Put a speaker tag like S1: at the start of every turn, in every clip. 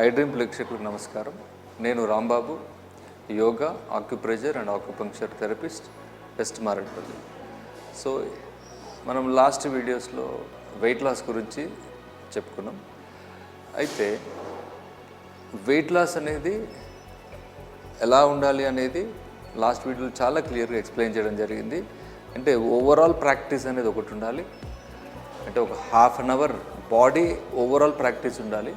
S1: I ప్రేక్షకులకు నమస్కారం. నేను Rambabu yoga acupressure and acupuncture therapist west Marredpally so మనం లాస్ట్ వీడియోస్లో వెయిట్ లాస్ గురించి చెప్పుకున్నాం. అయితే వెయిట్ లాస్ అనేది ఎలా ఉండాలి అనేది లాస్ట్ వీడియోలో చాలా క్లియర్గా ఎక్స్ప్లెయిన్ చేయడం జరిగింది. అంటే ఓవరాల్ ప్రాక్టీస్ అనేది ఒకటి ఉండాలి. అంటే ఒక half an hour body overall practice ఉండాలి.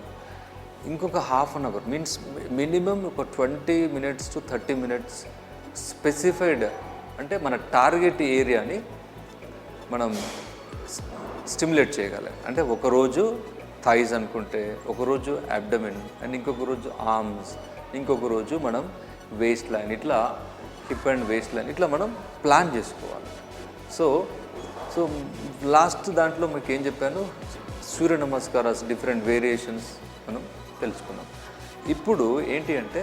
S1: ఇంకొక half an hour means minimum ఒక twenty minutes to thirty minutes specified అంటే మన టార్గెట్ ఏరియాని మనం స్టిమ్యులేట్ చేయగలం. అంటే ఒకరోజు థైజ్ అనుకుంటే ఒకరోజు అబ్డమిన్ అండ్ ఇంకొక రోజు ఆర్మ్స్ ఇంకొక రోజు మనం వేస్ట్ లైన్ ఇట్లా హిప్ అండ్ వేస్ట్ లైన్ ఇట్లా మనం ప్లాన్ చేసుకోవాలి. సో సో లాస్ట్ దాంట్లో మీకు ఏం చెప్పాను? సూర్య నమస్కారాస్ డిఫరెంట్ వేరియేషన్స్ మనం తెలుసుకున్నాం ఇప్పుడు ఏంటి అంటే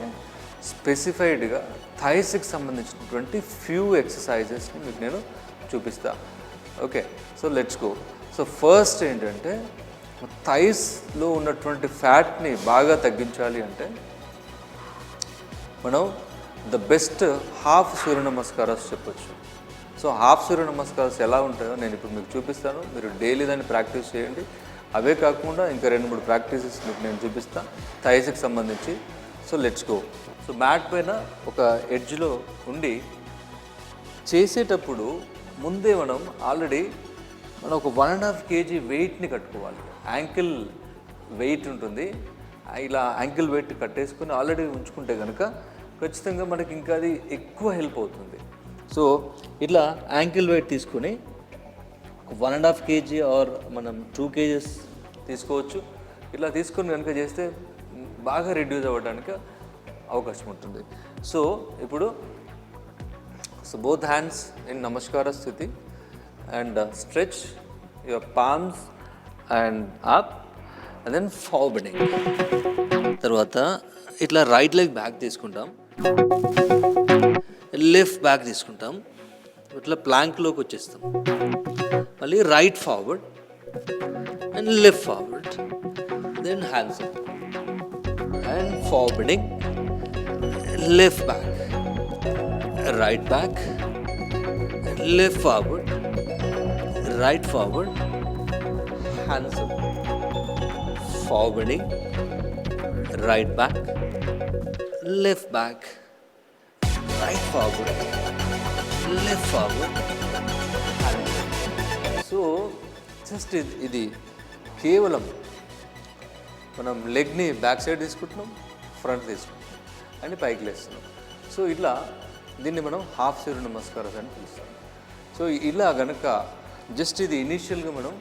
S1: స్పెసిఫైడ్గా థైస్కి సంబంధించినటువంటి ఫ్యూ ఎక్సర్సైజెస్ని మీకు నేను చూపిస్తా. Okay so let's go. So first ఏంటంటే థైస్లో ఉన్నటువంటి ఫ్యాట్ని బాగా తగ్గించాలి అంటే మనం ద బెస్ట్ హాఫ్ సూర్య నమస్కారాలు చెప్పొచ్చు. సో హాఫ్ సూర్య నమస్కారాలు ఎలా ఉంటాయో నేను ఇప్పుడు మీకు చూపిస్తాను. మీరు డైలీ దాన్ని ప్రాక్టీస్ చేయండి. అవే కాకుండా ఇంకా రెండు మూడు ప్రాక్టీసెస్ మీకు నేను చూపిస్తాను థైస్కి సంబంధించి. So let's go so mat పైన ఒక ఎడ్జ్లో ఉండి చేసేటప్పుడు ముందే మనం ఆల్రెడీ మనం ఒక వన్ అండ్ హాఫ్ కేజీ వెయిట్ని కట్టుకోవాలి. యాంకిల్ వెయిట్ ఉంటుంది. ఇలా యాంకిల్ వెయిట్ కట్టేసుకొని ఆల్రెడీ ఉంచుకుంటే కనుక ఖచ్చితంగా మనకి ఇంకా అది ఎక్కువ హెల్ప్ అవుతుంది. సో ఇట్లా యాంకిల్ వెయిట్ తీసుకొని one and half kg or మనం టూ కేజెస్ తీసుకోవచ్చు. ఇట్లా తీసుకొని కనుక చేస్తే బాగా రిడ్యూస్ అవ్వడానికి అవకాశం ఉంటుంది. సో ఇప్పుడు సో బోత్ హ్యాండ్స్ ఇన్ నమస్కార స్థితి and stretch your palms and up and then forwarding తర్వాత ఇట్లా రైట్ లెగ్ బ్యాక్ తీసుకుంటాం. లెఫ్ట్ బ్యాక్ తీసుకుంటాం. ఇట్లా ప్లాంక్లోకి వచ్చేస్తాం మళ్ళీ right forward and left forward then hands up and forwarding left back right back, left forward, right forward, hands up, forwarding, right back, left back, right forward, left forward, so just ఇది ఇది కేవలం మనం లెగ్ని back side తీసుకుంటున్నాం front తీసుకుంటున్నాం అని పైకి లేస్తున్నాం. So ఇట్లా దీన్ని మనం హాఫ్ సూర్య నమస్కారం అని పిలుస్తాం. సో ఇలా గనక జస్ట్ ఇది ఇనీషియల్గా మనం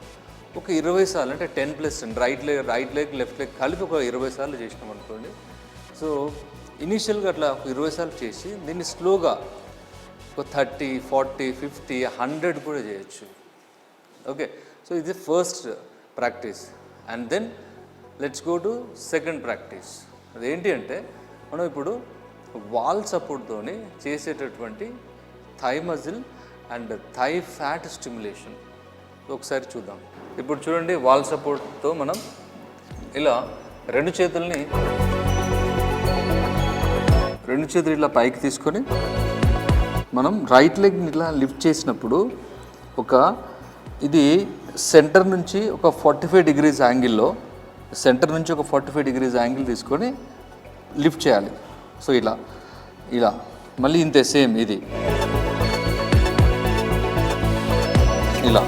S1: ఒక ఇరవై సార్లు అంటే ten plus right leg right leg left leg కలిపి ఒక ఇరవై సార్లు చేసినాం అనుకోండి. సో ఇనీషియల్గా అట్లా ఒక ఇరవై సార్లు చేసి దీన్ని స్లోగా ఒక థర్టీ ఫార్టీ ఫిఫ్టీ హండ్రెడ్ కూడా చేయొచ్చు. ఓకే సో ఇది first practice. And then let's go to second practice. అదేంటి అంటే మనం ఇప్పుడు వాల్ సపోర్ట్తోని చేసేటటువంటి thigh muscle and thigh fat stimulation ఒకసారి చూద్దాం. ఇప్పుడు చూడండి వాల్ సపోర్ట్తో మనం ఇలా రెండు చేతుల్ని రెండు చేతులు ఇలా పైకి తీసుకొని మనం రైట్ లెగ్ని ఇలా లిఫ్ట్ చేసినప్పుడు ఒక ఇది సెంటర్ నుంచి ఒక ఫార్టీ ఫైవ్ డిగ్రీస్ యాంగిల్లో సెంటర్ నుంచి ఒక ఫార్టీ ఫైవ్ డిగ్రీస్ యాంగిల్ తీసుకొని లిఫ్ట్ చేయాలి. సో ఇలా ఇలా మళ్ళీ ఇంతే సేమ్ ఇది. ఇలా.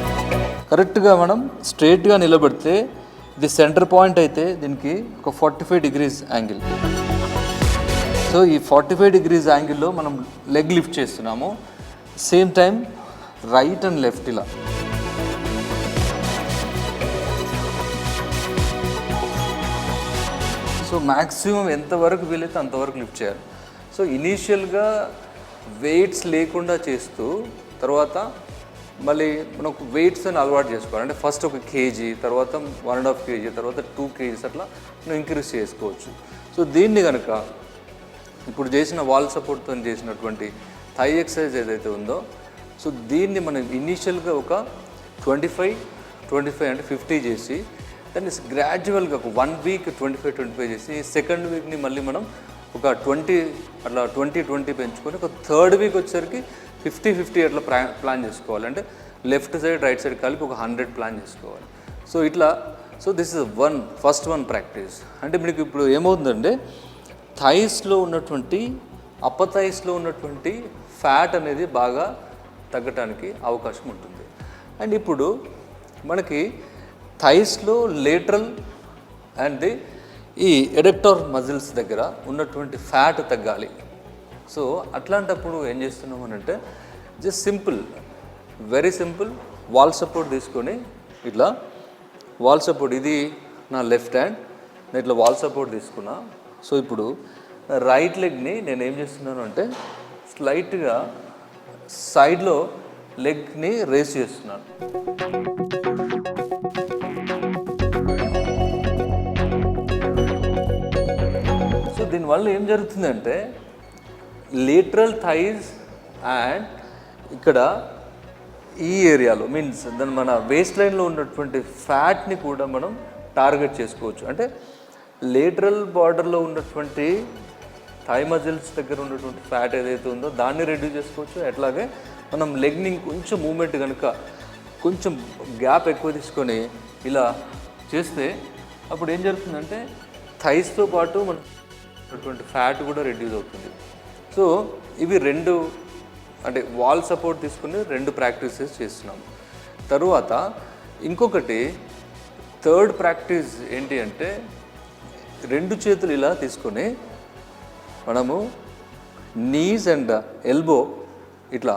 S1: కరెక్ట్గా మనం స్ట్రేట్గా నిలబడితే ఇది సెంటర్ పాయింట్ అయితే దీనికి ఒక forty five degrees angle so ఈ ఫార్టీ ఫైవ్ డిగ్రీస్ యాంగిల్లో మనం లెగ్ లిఫ్ట్ చేస్తున్నాము. Same time right and left ఇలా. సో మ్యాక్సిమం ఎంతవరకు వీలైతే అంతవరకు లిఫ్ట్ చేయాలి. సో ఇనీషియల్గా వెయిట్స్ లేకుండా చేస్తూ తర్వాత మళ్ళీ మనకు వెయిట్స్ అని అలవాటు చేసుకోవాలి. అంటే ఫస్ట్ ఒక కేజీ తర్వాత వన్ అండ్ హాఫ్ కేజీ తర్వాత టూ కేజీస్ అట్లా మనం ఇంక్రీజ్ చేసుకోవచ్చు. సో దీన్ని కనుక ఇప్పుడు చేసిన వాల్ సపోర్ట్తో చేసినటువంటి థై ఎక్సర్సైజ్ ఏదైతే ఉందో సో దీన్ని మనం ఇనీషియల్గా ఒక ట్వంటీ ఫైవ్ ట్వంటీ ఫైవ్ అంటే ఫిఫ్టీ చేసి దాన్ని గ్రాడ్యువల్గా ఒక one week twenty five twenty five చేసి సెకండ్ వీక్ని మళ్ళీ మనం ఒక ట్వంటీ అట్లా ట్వంటీ ట్వంటీ పెంచుకొని ఒక థర్డ్ వీక్ వచ్చేసరికి ఫిఫ్టీ ఫిఫ్టీ అట్లా ప్లా ప్లాన్ చేసుకోవాలి. అంటే లెఫ్ట్ సైడ్ రైట్ సైడ్ కలిపి ఒక హండ్రెడ్ ప్లాన్ చేసుకోవాలి. సో ఇట్లా so this is one first one practice అంటే మీకు ఇప్పుడు ఏమవుతుందంటే థైస్లో ఉన్నటువంటి అప్పర్ థైస్లో ఉన్నటువంటి ఫ్యాట్ అనేది బాగా తగ్గటానికి అవకాశం ఉంటుంది. అండ్ ఇప్పుడు మనకి థైస్లో లేటరల్ అండ్ ది ఈ ఎడక్టర్ మజిల్స్ దగ్గర ఉన్నటువంటి ఫ్యాట్ తగ్గాలి. సో అట్లాంటప్పుడు ఏం చేస్తున్నాం అని అంటే just simple very simple wall support తీసుకొని ఇట్లా వాల్ సపోర్ట్ ఇది నా లెఫ్ట్ హ్యాండ్ నేను ఇట్లా వాల్ సపోర్ట్ తీసుకున్నా సో ఇప్పుడు రైట్ లెగ్ని నేను ఏం చేస్తున్నాను అంటే స్లైట్గా సైడ్లో లెగ్ని రేస్ చేస్తున్నాను. సో దీనివల్ల ఏం జరుగుతుందంటే లేటరల్ థైజ్ అండ్ ఇక్కడ ఈ ఏరియాలో మీన్స్ దాని మన వేస్ట్ లైన్లో ఉన్నటువంటి ఫ్యాట్ని కూడా మనం టార్గెట్ చేసుకోవచ్చు. అంటే లేటరల్ బార్డర్లో ఉన్నటువంటి థై మజిల్స్ దగ్గర ఉన్నటువంటి ఫ్యాట్ ఏదైతే ఉందో దాన్ని రెడ్యూస్ చేసుకోవచ్చు. అట్లాగే మనం లెగ్ని కొంచెం మూమెంట్ కనుక కొంచెం గ్యాప్ ఎక్కువ తీసుకొని ఇలా చేస్తే అప్పుడు ఏం జరుగుతుందంటే థైస్తో పాటు మన అటువంటి ఫ్యాట్ కూడా రెడ్యూస్ అవుతుంది. సో ఇవి రెండు అంటే వాల్ సపోర్ట్ తీసుకుని రెండు ప్రాక్టీసెస్ చేస్తున్నాం. తరువాత ఇంకొకటి థర్డ్ ప్రాక్టీస్ ఏంటి అంటే రెండు చేతులు ఇలా తీసుకొని మనము నీస్ అండ్ ఎల్బో ఇట్లా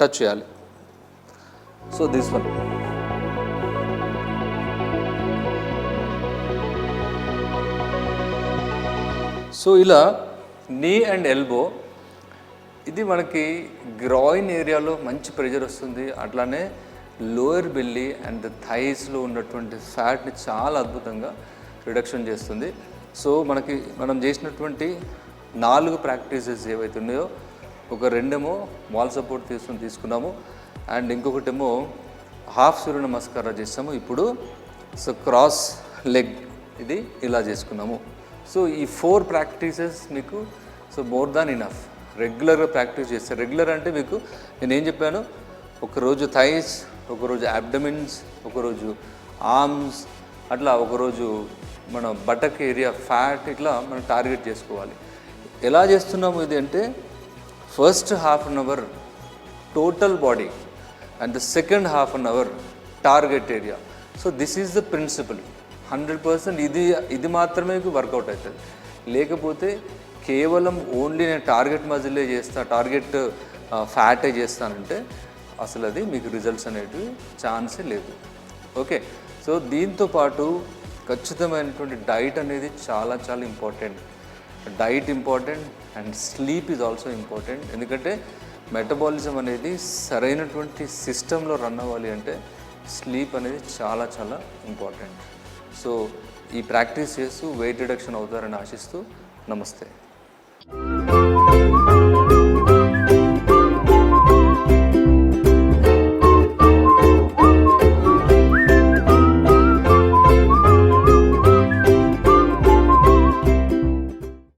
S1: టచ్ చేయాలి. సో దిస్ వన్ సో ఇలా నీ అండ్ ఎల్బో ఇది మనకి గ్రాయిన్ ఏరియాలో మంచి ప్రెషర్ వస్తుంది. అట్లానే లోయర్ బెల్లి అండ్ థైస్లో ఉన్నటువంటి ఫ్యాట్ని చాలా అద్భుతంగా రిడక్షన్ చేస్తుంది. సో మనకి మనం చేసినటువంటి నాలుగు ప్రాక్టీసెస్ ఏవైతే ఉన్నాయో ఒక రెండేమో వాల్ సపోర్ట్ తీసుకుని తీసుకున్నాము. అండ్ ఇంకొకటేమో హాఫ్ సూర్య నమస్కారం చేసాము ఇప్పుడు సో క్రాస్ లెగ్ ఇది ఇలా చేసుకున్నాము. సో ఈ ఫోర్ ప్రాక్టీసెస్ మీకు సో మోర్ దాన్ ఇనఫ్ రెగ్యులర్గా ప్రాక్టీస్ చేస్తే రెగ్యులర్ అంటే మీకు నేను ఏం చెప్పాను? ఒకరోజు థైస్ ఒకరోజు యాబ్డమిన్స్ ఒకరోజు ఆర్మ్స్ అట్లా ఒకరోజు మన బటక్ ఏరియా ఫ్యాట్ ఇట్లా మనం టార్గెట్ చేసుకోవాలి. ఎలా చేస్తున్నాము ఇది అంటే first half an hour total body and the second half an hour target area. So this is the principle. Hundred percent ఇది ఇది మాత్రమే వర్కౌట్ అవుతుంది. లేకపోతే కేవలం ఓన్లీ నేను టార్గెట్ మజిలే చేస్తా టార్గెట్ ఫ్యాటే చేస్తానంటే అసలు అది మీకు రిజల్ట్స్ అనేటివి ఛాన్సే లేదు. ఓకే? సో దీంతో పాటు ఖచ్చితమైనటువంటి డైట్ అనేది చాలా చాలా important. Diet important and sleep is also important. ఎందుకంటే మెటబాలిజం అనేది సరైనటువంటి సిస్టంలో రన్ అవ్వాలి అంటే స్లీప్ అనేది చాలా చాలా ఇంపార్టెంట్. సో ఈ ప్రాక్టీస్ చేస్తూ వెయిట్ రిడక్షన్ అవుతారని ఆశిస్తూ నమస్తే.